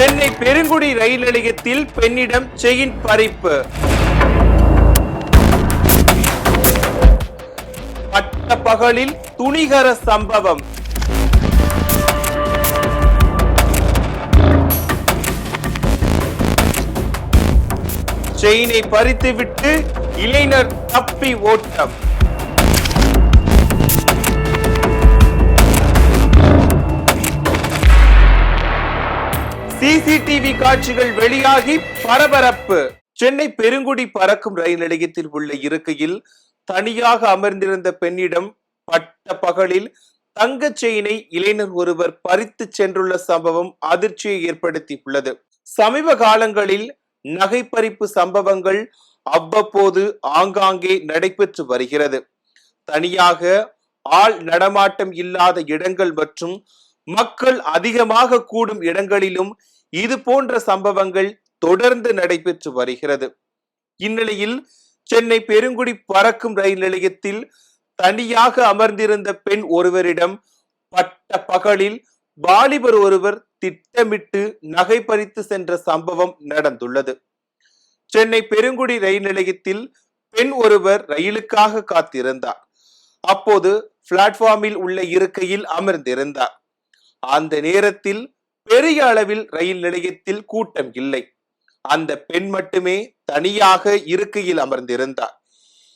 சென்னை பெருங்குடி ரயில் நிலையத்தில் பெண்ணிடம் செயின் பறிப்பு. பட்ட பகலில் துணிகர சம்பவம். செயினை பறித்துவிட்டு இளைஞர் தப்பி ஓட்டம். சிசிடிவி காட்சிகள் வெளியாகி பரபரப்பு. சென்னை பெருங்குடி பறக்கும் ரயில் நிலையத்தில் உள்ள இருக்கையில் தனியாக அமர்ந்திருந்த பெண்ணிடம் பட்ட பகலில் தங்கச் செயினை இளைஞர் ஒருவர் பறித்து சென்றுள்ள சம்பவம் அதிர்ச்சியை ஏற்படுத்தி உள்ளது சமீப காலங்களில் நகைப்பறிப்பு சம்பவங்கள் அவ்வப்போது ஆங்காங்கே நடைபெற்று வருகிறது. தனியாக ஆள் நடமாட்டம் இல்லாத இடங்கள் மற்றும் மக்கள் அதிகமாக கூடும் இடங்களிலும் இது போன்ற சம்பவங்கள் தொடர்ந்து நடைபெற்று வருகிறது. இந்நிலையில் சென்னை பெருங்குடி பறக்கும் ரயில் நிலையத்தில் தனியாக அமர்ந்திருந்த பெண் ஒருவரிடம் பட்ட பகலில் வாலிபர் ஒருவர் திட்டமிட்டு நகை பறித்து சென்ற சம்பவம் நடந்துள்ளது. சென்னை பெருங்குடி ரயில் நிலையத்தில் பெண் ஒருவர் ரயிலுக்காக காத்திருந்தார். அப்போது பிளாட்ஃபார்மில் உள்ள இருக்கையில் அமர்ந்திருந்தார். அந்த நேரத்தில் பெரிய அளவில் ரயில் நிலையத்தில் கூட்டம் இல்லை. அந்த பெண் மட்டுமே தனியாக இருக்கையில் அமர்ந்திருந்தார்.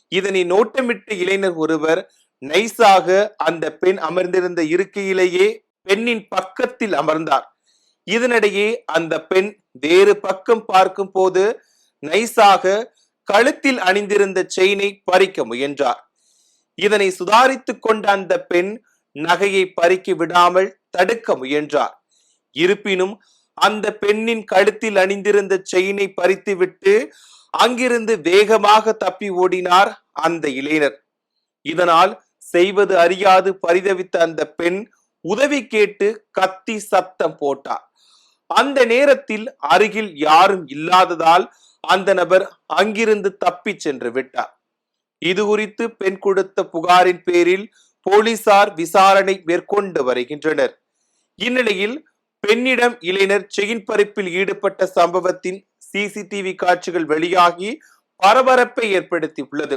இதனை நோட்டமிட்டு இளைஞர் ஒருவர் நைஸாக அந்த பெண் அமர்ந்திருந்த இருக்கையிலேயே பெண்ணின் பக்கத்தில் அமர்ந்தார். இதனிடையே அந்த பெண் வேறு பக்கம் பார்க்கும் போது நைஸாக கழுத்தில் அணிந்திருந்த செயினை பறிக்க முயன்றார். இதனை சுதாரித்துக் கொண்ட அந்த பெண் நகையை பறிக்க விடாமல் தடுக்க முயன்றார். இருப்பினும் அந்த பெண்ணின் கழுத்தில் அணிந்திருந்த செயினை பறித்துவிட்டு அங்கிருந்து வேகமாக தப்பி ஓடினார் அந்த இளைஞர். இதனால் செய்வது அறியாது பரிதவித்த அந்த பெண் உதவி கேட்டு கத்தி சத்தம் போட்டார். அந்த நேரத்தில் அருகில் யாரும் இல்லாததால் அந்த நபர் அங்கிருந்து தப்பி சென்று விட்டார். இது குறித்து பெண் கொடுத்த புகாரின் பேரில் போலீசார் விசாரணை மேற்கொண்டு வருகின்றனர். இந்நிலையில் பெண்ணிடம் இளைஞர் செயின் பறிப்பில் ஈடுபட்ட சம்பவத்தின் சிசிடிவி காட்சிகள் வெளியாகி பரபரப்பை ஏற்படுத்தி உள்ளது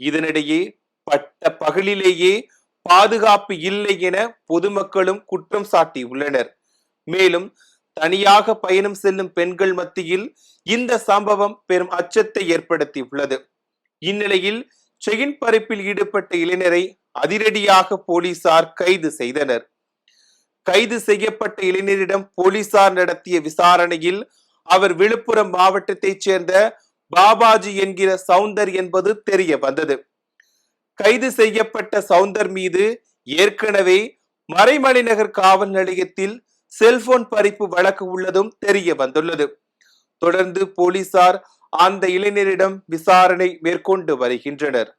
இதனிடையே பட்ட பகலிலேயே பாதுகாப்பு இல்லை என பொதுமக்களும் குற்றம் சாட்டியுள்ளனர். மேலும் தனியாக பயணம் செல்லும் பெண்கள் மத்தியில் இந்த சம்பவம் பெரும் அச்சத்தை ஏற்படுத்தி உள்ளது இந்நிலையில் செயின் பறிப்பில் ஈடுபட்ட இளைஞரை அதிரடியாக போலீசார் கைது செய்தனர். கைது செய்யப்பட்ட இளைஞரிடம் போலீசார் நடத்திய விசாரணையில் அவர் விழுப்புரம் மாவட்டத்தைச் சேர்ந்த பாபாஜி என்கிற சவுந்தர் என்பது தெரிய வந்தது. கைது செய்யப்பட்ட சவுந்தர் மீது ஏற்கனவே மறைமலைநகர் காவல் நிலையத்தில் செல்போன் பறிப்பு வழக்கு உள்ளதும் தெரிய வந்துள்ளது. தொடர்ந்து போலீசார் அந்த இளைஞரிடம் விசாரணை மேற்கொண்டு வருகின்றனர்.